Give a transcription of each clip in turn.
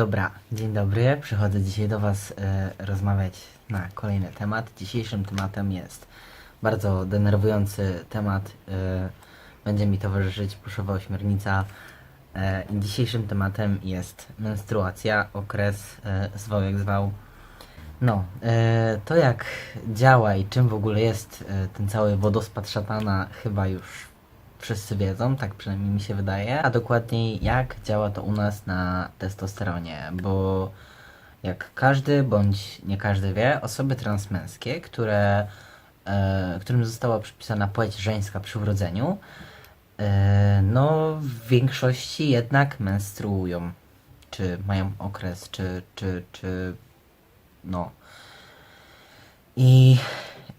Dobra, dzień dobry. Przychodzę dzisiaj do Was e, rozmawiać na kolejny temat. Dzisiejszym tematem jest bardzo denerwujący temat. E, będzie mi towarzyszyć puszowa ośmiornica. I dzisiejszym tematem jest menstruacja, okres, e, zwał jak zwał. No, e, to jak działa i czym w ogóle jest e, ten cały wodospad szatana, chyba już wszyscy wiedzą, tak przynajmniej mi się wydaje. A dokładniej, jak działa to u nas na testosteronie, bo jak każdy bądź nie każdy wie, osoby transmęskie, które, e, którym została przypisana płeć żeńska przy urodzeniu, e, no w większości jednak menstruują. Czy mają okres, czy, czy, czy no. I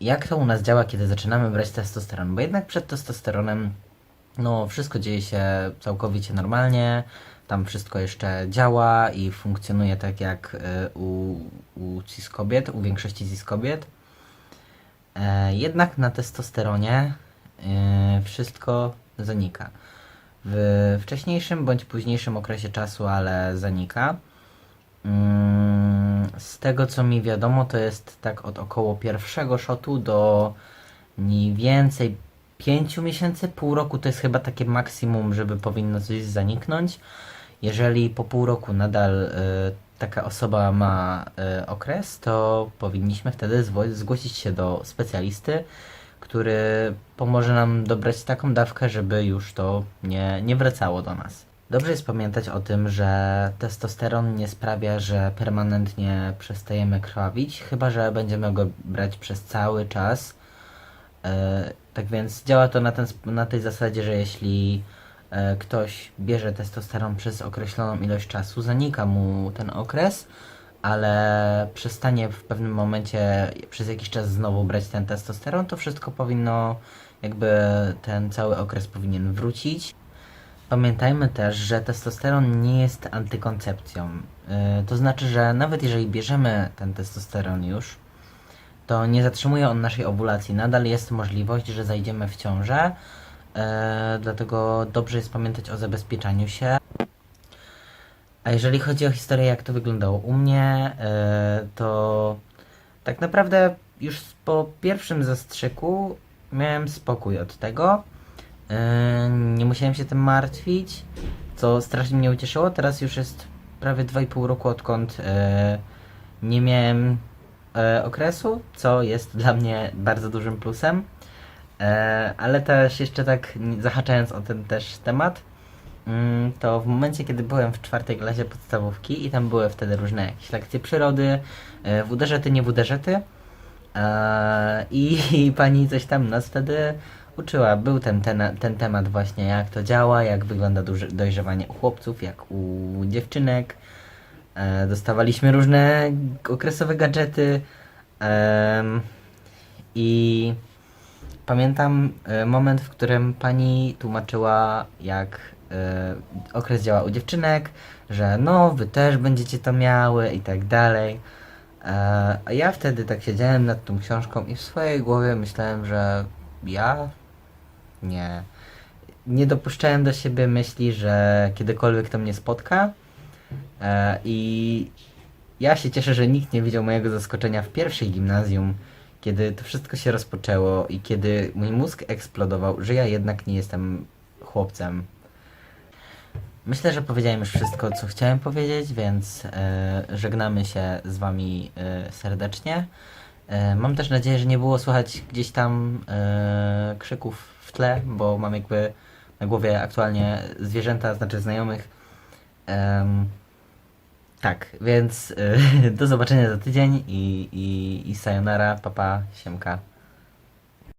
jak to u nas działa, kiedy zaczynamy brać testosteron? Bo jednak przed testosteronem, no, wszystko dzieje się całkowicie normalnie. Tam wszystko jeszcze działa i funkcjonuje tak jak y, u, u cis kobiet, u większości cis kobiet. E, jednak na testosteronie y, wszystko zanika. W wcześniejszym bądź późniejszym okresie czasu, ale zanika. Mm, Z tego co mi wiadomo, to jest tak od około pierwszego shotu do mniej więcej 5 miesięcy, pół roku to jest chyba takie maksimum, żeby powinno coś zaniknąć. Jeżeli po pół roku nadal y, taka osoba ma y, okres, to powinniśmy wtedy zgłosić się do specjalisty, który pomoże nam dobrać taką dawkę, żeby już to nie, nie wracało do nas. Dobrze jest pamiętać o tym, że testosteron nie sprawia, że permanentnie przestajemy krwawić, chyba że będziemy go brać przez cały czas. E, tak więc działa to na, ten, na tej zasadzie, że jeśli e, ktoś bierze testosteron przez określoną ilość czasu, zanika mu ten okres, ale przestanie w pewnym momencie przez jakiś czas znowu brać ten testosteron, to wszystko powinno, jakby ten cały okres powinien wrócić. Pamiętajmy też, że testosteron nie jest antykoncepcją. Yy, to znaczy, że nawet jeżeli bierzemy ten testosteron już, to nie zatrzymuje on naszej owulacji. Nadal jest możliwość, że zajdziemy w ciążę. Yy, dlatego dobrze jest pamiętać o zabezpieczaniu się. A jeżeli chodzi o historię, jak to wyglądało u mnie, yy, to tak naprawdę już po pierwszym zastrzyku miałem spokój od tego. Yy, nie musiałem się tym martwić, co strasznie mnie ucieszyło. Teraz już jest prawie 2,5 roku, odkąd yy, nie miałem yy, okresu, co jest dla mnie bardzo dużym plusem. Yy, ale też jeszcze tak zahaczając o ten też temat, mm, to w momencie, kiedy byłem w czwartej klasie podstawówki i tam były wtedy różne jakieś lekcje przyrody, yy, WDŻety, nie WDŻety, Eee, I, I pani coś tam nas wtedy uczyła. Był ten, ten, ten temat właśnie, jak to działa, jak wygląda dojrzewanie u chłopców, jak u dziewczynek. E, dostawaliśmy różne okresowe gadżety. Em, I pamiętam e, moment, w którym pani tłumaczyła, jak e, okres działa u dziewczynek, że no, wy też będziecie to miały i tak dalej. E, A ja wtedy tak siedziałem nad tą książką i w swojej głowie myślałem, że ja nie. Nie dopuszczałem do siebie myśli, że kiedykolwiek to mnie spotka. E, I ja się cieszę, że nikt nie widział mojego zaskoczenia w pierwszej gimnazjum, kiedy to wszystko się rozpoczęło i kiedy mój mózg eksplodował, że ja jednak nie jestem chłopcem. Myślę, że powiedziałem już wszystko, co chciałem powiedzieć, więc e, żegnamy się z Wami e, serdecznie. E, mam też nadzieję, że nie było słychać gdzieś tam e, krzyków w tle, bo mam jakby na głowie aktualnie zwierzęta, znaczy znajomych. Em, tak, więc e, do zobaczenia za tydzień i, i, i sayonara, papa, siemka.